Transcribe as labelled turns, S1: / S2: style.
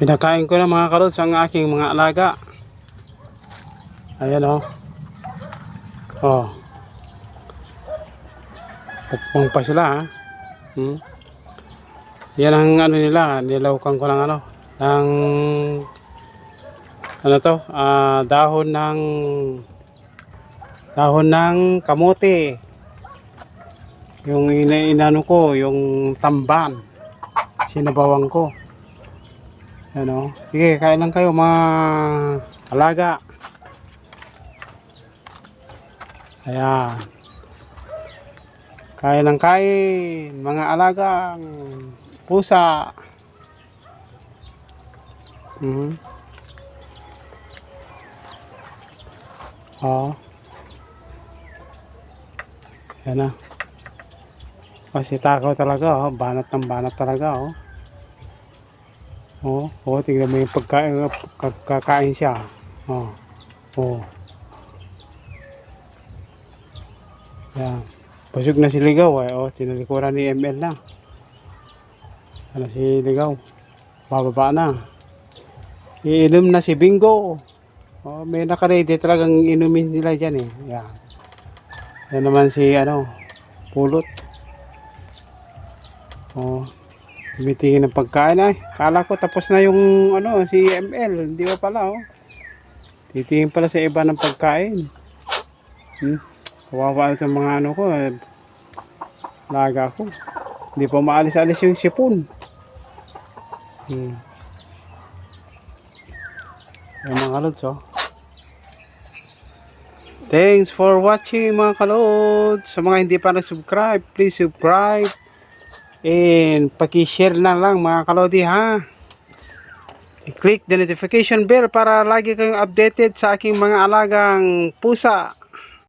S1: Pinakain ko na mga kalods ang aking mga alaga. Ayan o. Oh. oh. Pukpong pa sila. Hmm? Yan ang ano nila, nilaukan ko lang ano, ng ano to, ah, dahon ng dahon ng kamote. Yung ina inano ko, yung tamban. Sinabawang ko. Ano? Sige, kain lang kayo mga alaga. Ayan. Kain lang kain, mga alagang pusa. Mhm. Oo. Yan na. Kasi takaw talaga, oh. banat ng banat talaga, oh. Oh, oh, tingnan mo yung pagkain, kakain siya. Oh. Oh. Yan. Busog na si Ligaw, eh. Oh, tinalikuran ni ML na. Ano si Ligaw? Bababa na. Iinom na si Bingo. Oh, may nakaredy talagang inumin nila dyan eh. Yan. Yan naman si ano, pulot. Oh, tumitingin ng pagkain ay. Kala ko tapos na yung ano, si ML. Hindi pa pala oh. Titingin pala sa iba ng pagkain. Hmm. Kawawa ito mga ano ko. eh, Laga ko. Hindi pa maalis-alis yung sipon. Hmm. Yung mga kalods oh. Thanks for watching mga kalods. Sa mga hindi pa nag-subscribe, please subscribe. And paki-share na lang mga kalodi ha. I-click the notification bell para lagi kayong updated sa aking mga alagang pusa.